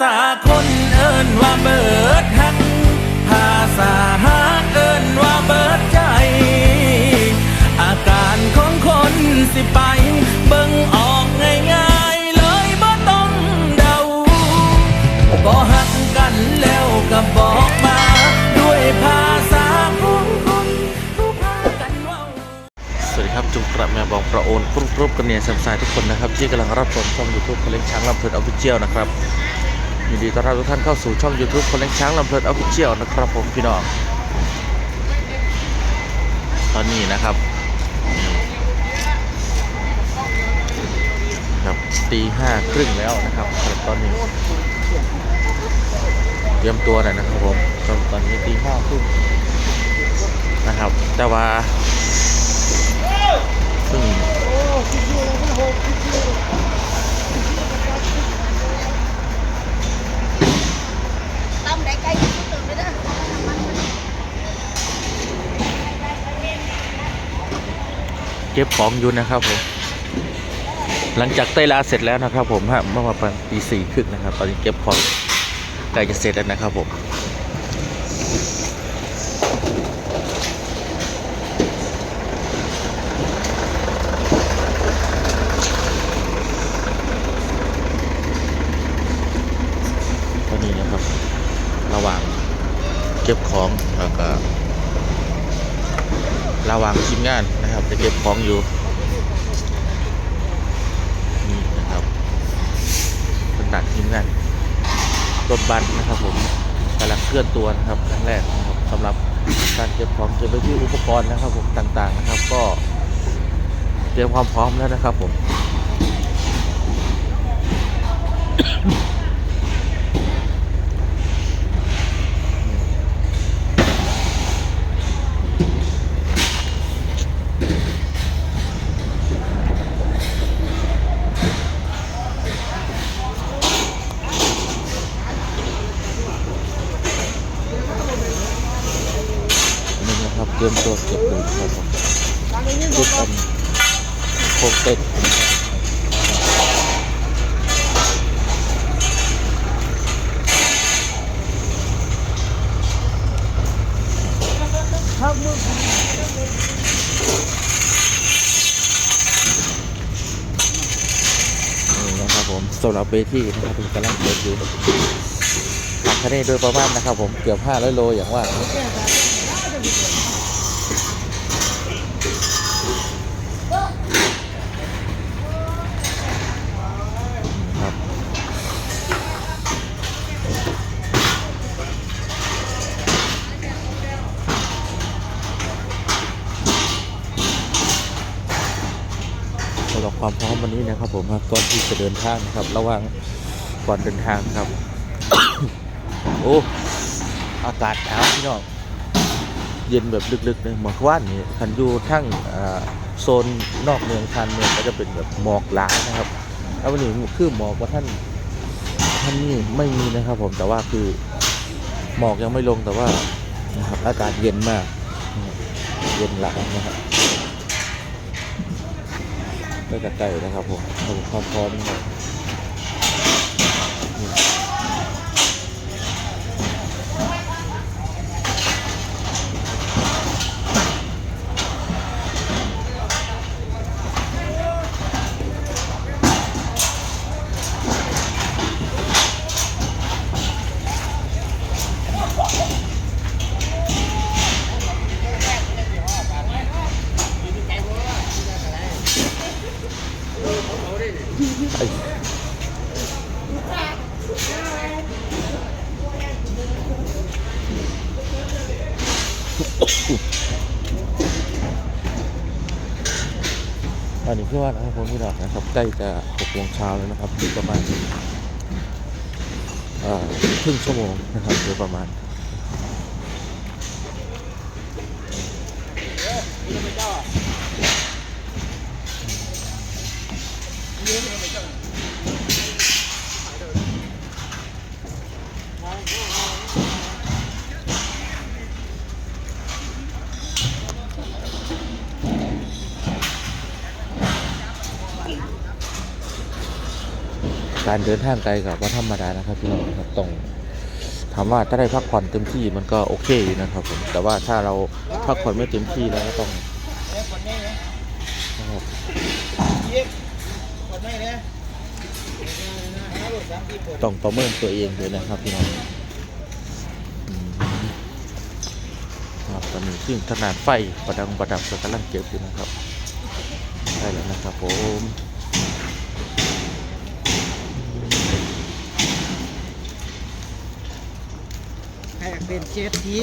ษาคนเอิ้นว่าเบิดหัก ภาษาฮักเอิ้นว่าเบิดใจ อาการของคนสิไป เบิ่งออกง่ายๆเลยบ่ต้องเดาก็หักกันแล้วก็บอกมาด้วยภาษาของคนผู้พากันเว้าสวัสดีครับจุงกระแมบองประโอนกรุ๊ปกรุ๊ปกันเนี่ยแซมไซทุกคนนะครับ ที่กำลังรับชมช่อง YouTube คนเล็กช้างลำเพลินออฟฟิเชียลนะครับ ยินดีต้อนรับทุกท่านเข้าสู่ช่อง YouTube คนเล็กช้างลำเพลินออฟฟิเชียลนะครับผมพี่น้อง ตอนนี้นะครับครับตีห้าครึ่งแล้วนะครับตอนนี้ เตรียมตัวหน่อยนะครับผมตอนนี้ตีห้าครึ่งนะครับ แต่ว่าซึ่ง ต้มได้ใกล้ที่สุดเลยนะ เก็บของอยู่นะครับผมหลังจากเต้ลาเสร็จแล้วนะครับ ผมฮะเมื่อประมาณตีสี่ครึ่งนะครับ ตอนนี้เก็บของใกล้จะเสร็จแล้วนะครับผมนนี้นะครับ ระหว่างเก็บของแล้วก็ระหว่างทีมงาน นะครับจะเก็บของอยู่นี่นะครับเป็นหนักทีมงานรถบัสนะครับผมกำลังเคลื่อนตัวนะครับครั้งแรกนะครับสำหรับการเก็บของเก็บไปที่อุปกรณ์นะครับผมต่างๆนะครับ ก็เตรียมความพร้อมแล้วนะครับผม เตรียมตัวเก็บเลยครับผมชุดอันโครงเต็ดนี่นะครับผมสำหรับเวทีนะครับผมกำลังเปิดอยู่ตักคะแนนโดยประมาณนะครับผมเกือบ500โลอย่างว่าำหรับความพร้อมวันนี้นะครับ ผมครับก่อนที่จะเดินทางนะครับ ระหว่างก่อนเดินทางครับ โอ้อากาศหนาวพี่น้องเย็นแบบลึกๆเลยเมื่อวานนี้คันอยู่ทั้งโซนนอกเมืองชานเมืองก็จะเป็นแบบหมอกหลายนะครับแล้ววันนี้คือหมอกว่าท่านท่านนี่ไม่มีนะครับ ผมแต่ว่าคือหมอกยังไม่ลงแต่ว่านะครับอากาศเย็นมาก เย็นหลายนะครับ ก็จะใกล้นะครับผมความพร้อม ตอนนี้คือว่านะครับผมพี่ดอกนะครับใกล้จะหกโมงเช้าแล้วนะครับอีกประมาณอ่อครึ่งชั่วโมงนะครับโดยประมาณอา การเดินทางไกลกับว่าธรรมดานะครับพี่น้องครับต้องถามว่าถ้าได้พักผ่อนเต็มที่มันก็โอเคอยู่นะครับผมแต่ว่าถ้าเราพักผ่อนไม่เต็มที่แล้วก็ต้องต้องประเมินตัวเองด้วยนะครับพี่น้องอืมครับตอนนี้ซึ่งขนาดไฟประดังประดับก็กำลังเก็บอยู่นะครับได้แล้วนะครับผม เป็นเชฟที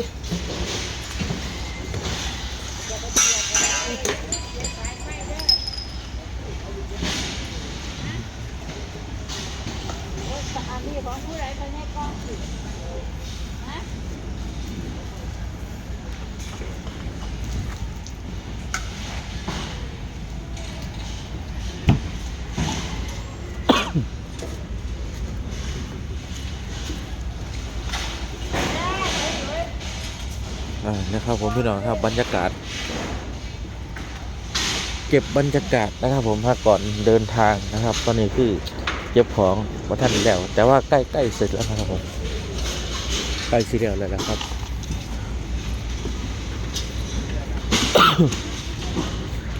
อันนี้ของผู้ใดไปในกล้องสิ นะครับผมพี่น้องครับบรรยากาศ เก็บบรรยากาศนะครับ ผมถ้าก่อนเดินทางนะครับ ตอนนี้คือเก็บของมาท่านแล้ว แต่ว่าใกล้ใกล้เสร็จแล้วครับผมใกล้สีเดียวเลยนะครับ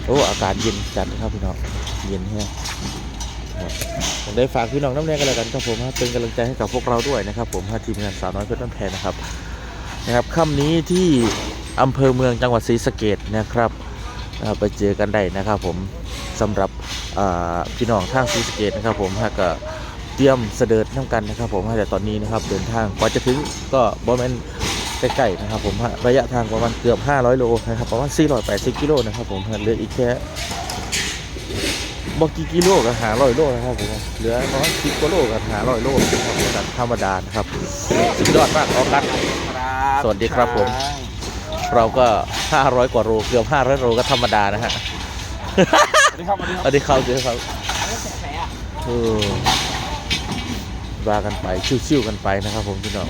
โอ้อากาศเย็นจัดนะครับพี่น้องเย็นแห้งครับผมได้ฝากพี่น้องน้ำแดงกันแล้วกันครับผมเป็นกำลังใจให้กับพวกเราด้วยนะครับ ผมทีมงานสาวน้อยเพชรบ้นแพงนะครับ นะครับค่ำนี้ที่อำเภอเมืองจังหวัดศรีสะเกดนะครับไปเจอกันได้นะครับผมสำหรับพี่น้องทางศรีสะเกดนะครับ ผมถ้าก็เตรียมเสด็จน้ำกันนะครับ ผมแต่ตอนนี้นะครับเดินทางกว่าจะถึงก็บอแมนใกล้ๆนะครับผมฮะระยะทางประมาณเกือบ 500 โลนะครับประมาณ480กิโลนะครับผมเหลืออีกแค่บอกกี่กิโลกับหาร้อยโลนะครับผมเหลือประมาณ10กว่าโลกับหาร้อยโลครับธรรมดานะครับสุดยอดมากออกั สสวัสดีครับผม เราก็ 500 กว่าโลเกือบ500โลก็ธรรมดานะฮะสวัสดีครับสวัสดีสวัสดีครับสวัสดีครับเออว่ากันไป ชิวๆกันไปนะครับผมพี่น้อง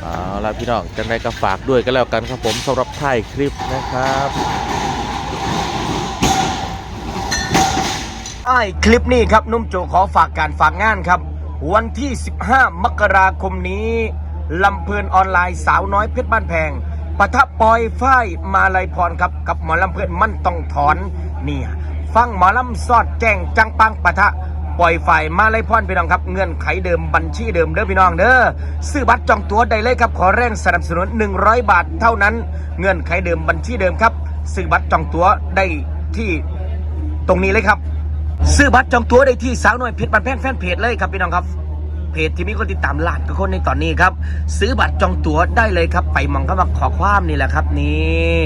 เอาละพี่น้องจังไดก็ฝากด้วยก็แล้วกันครับผมสำหรับถ่ายคลิปนะครับ อ้ายคลิปนี้ครับนุ่มโจขอฝากการฝากงานครับ วันที่ 15 มกราคมนี้ลำเพลินออนไลน์สาวน้อยเพชรบ้านแพงปะทะปอยฝ้ายมาลัยพรครับกับหมอลำเพลินมันต้องถอนเนี่ยฟังหมอลำซอดแจ้งจังปังปะทะปล่อยฝ่ายมาลัยพรพี่น้องครับ เงื่อนไขเดิมบัญชีเดิมเด้อพี่น้องเด้อซื้อบัตรจองตั๋วได้เลยครับขอแรงสนับสนุน 100 บาทเท่านั้น เงื่อนไขเดิมบัญชีเดิมครับซื้อบัตรจองตั๋วได้ที่ตรงนี้เลยครับ ซื้อบัตรจองตั๋วได้ที่สาวน้อยเพชรบันแพงแฟนเพจเลยครับพี่น้องครับ เพจที่มีคนติดตามล้านกว่าคนในตอนนี้ครับ ซื้อบัตรจองตั๋วได้เลยครับ ไปมองเข้ามาขอความนี่แหละครับนี่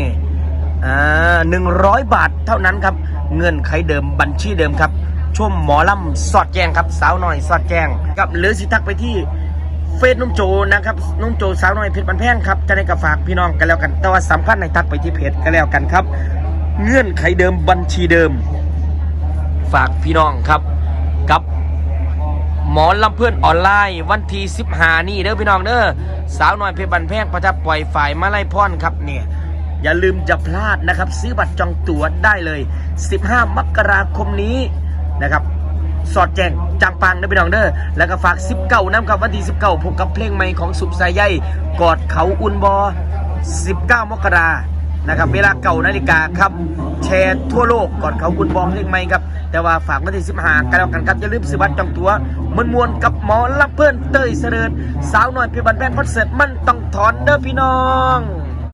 อ่าหนึ่งร้อยบาทเท่านั้นครับ เงื่อนไขเดิมบัญชีเดิมครับชมหมอลำสอดแจ้งครับ สาวน้อยสอดแจ้งครับหรือสิทักไปที่เฟซนุ่มโจนะครับนุ่มโจสาวน้อยเพชรบันแพงครับจะได้กับฝากพี่น้องกันแล้วกัน แต่ว่าสำคัญในทักไปที่เพจกันแล้วกันครับ เงื่อนไขเดิมบัญชีเดิม ฝากพี่น้องครับ กับหมอลำเพื่อนออนไลน์ วันที่15นี่เด้อพี่น้องเด้อสาวน้อยเพชรบันแพงประทับปล่อยฝ่ายมาไล่พรครับเนี่ยอย่าลืมจะพลาดนะครับ ซื้อบัตรจองตั๋วได้เลย 15 มกราคมนี้นะครับ สอดแจงจังปังนะพี่น้องเด้อแล้วก็ฝาก 19น้ำครับวันที่19พบกับเพลงใหม่ของสุขสายใยกอดเขาอุ่นบอ 19 มกรานะครับ เวลาเก่านาฬิกาครับ แชร์ทั่วโลกก่อนเขาคุณบอเพลงใหม่ครับ แต่ว่าฝากวันที่15กันแล้วกันครับอย่าลืมซื้อบัตรจองตั๋วมวนมวนกับหมอลำเพื่อนเต้ยเสริญสาวหน่อยเพี่บันแพงคอนเสิร์ตมันต้องถอนเด้อพี่น้อง